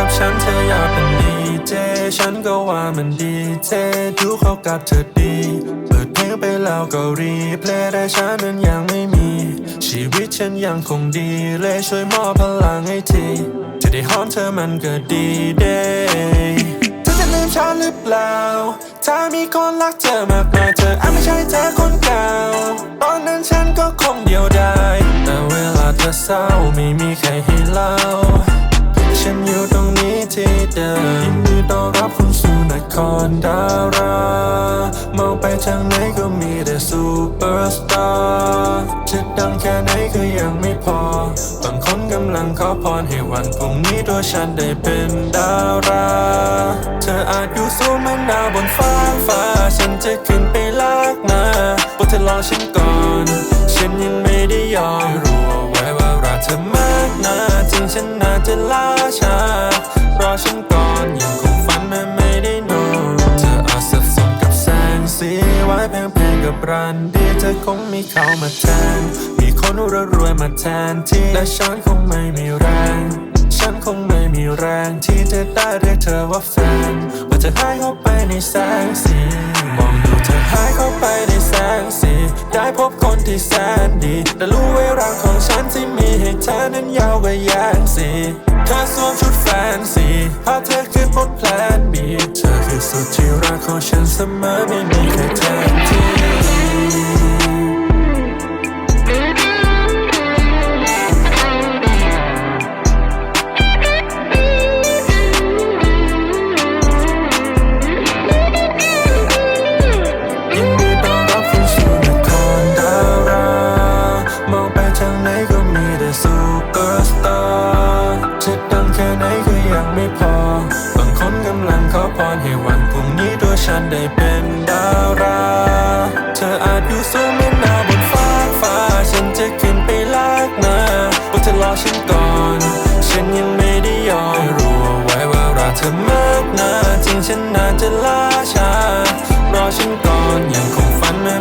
กับฉันเธออยากเป็นดีเจ ฉันก็ว่ามันดีเจดูเข้ากับเธอดี เปิดเพลงไปแล้วก็รีเพลย์แต่ฉันนั้นยังไม่มี ชีวิตฉันยังคงดีเลยช่วยมอบพลังให้ที จะได้หอมเธอมันก็ดีเดเธอจะลืมฉันหรือเปล่า ถ้ามีคนรักเธอมากมายเธออาจไม่ใช่เธอคนเก่า ตอนนั้นฉันก็คงเดียวดายแต่เวลาเธอเศร้าไม่มีใครให้เล่า เดิมยินดีต้อนรับคุณสู่นครดารา มองไปทางไหนก็มีแต่ซูเปอร์สตาร์จะดังแค่ไหนก็ยังไม่พอบางคนกำลังขอพรให้วันพรุ่งนี้ตัวฉันได้เป็นดารา เธออาจอยู่สูงเหมือนดาวบนฟ้าฟ้า ฉันจะขึ้นไปลากมาบนเธอรอฉันก่อน ฉันยังไม่ได้ยอมรู้เอาไว้ว่ารักเธอมากนะจริงฉันน่าจะลาชา ฉันก่อนยังคงฝันแม้ไม่ได้นอนเธออาจสับสนกับแสงสีไว้เพลงๆกับรันดีเธอคงมีเขามาแทน มีคนรวยๆมาแทนที่และฉันคงไม่มีแรงฉันคงไม่มีแรงที่จะได้เรียกเธอว่าแฟน ว่าจะหายเข้าไปในแสงสีมองดูเธอหายเข้าไปในแสงสี ได้พบคนที่แสนดี แต่รู้ไว้รักของฉันที่มีให้เธอนั้นยาวกว่าแยงสีเธอสวมชุดแฟนซี สุดที่รักของฉันเสมอไม่มีใครแทน พรุ่งนี้ตัวฉันได้เป็นดารา เธออาจอยู่สูงเหมือนดาวบนฟ้าฟ้า ฉันจะขึ้นไปลากมาบนเธอรอฉันก่อน ฉันยังไม่ได้ยอมรู้เอาไว้ว่ารักเธอมากนะจริงฉันน่าจะล่าช้ารอฉันก่อนยังคงฝันเมื่อ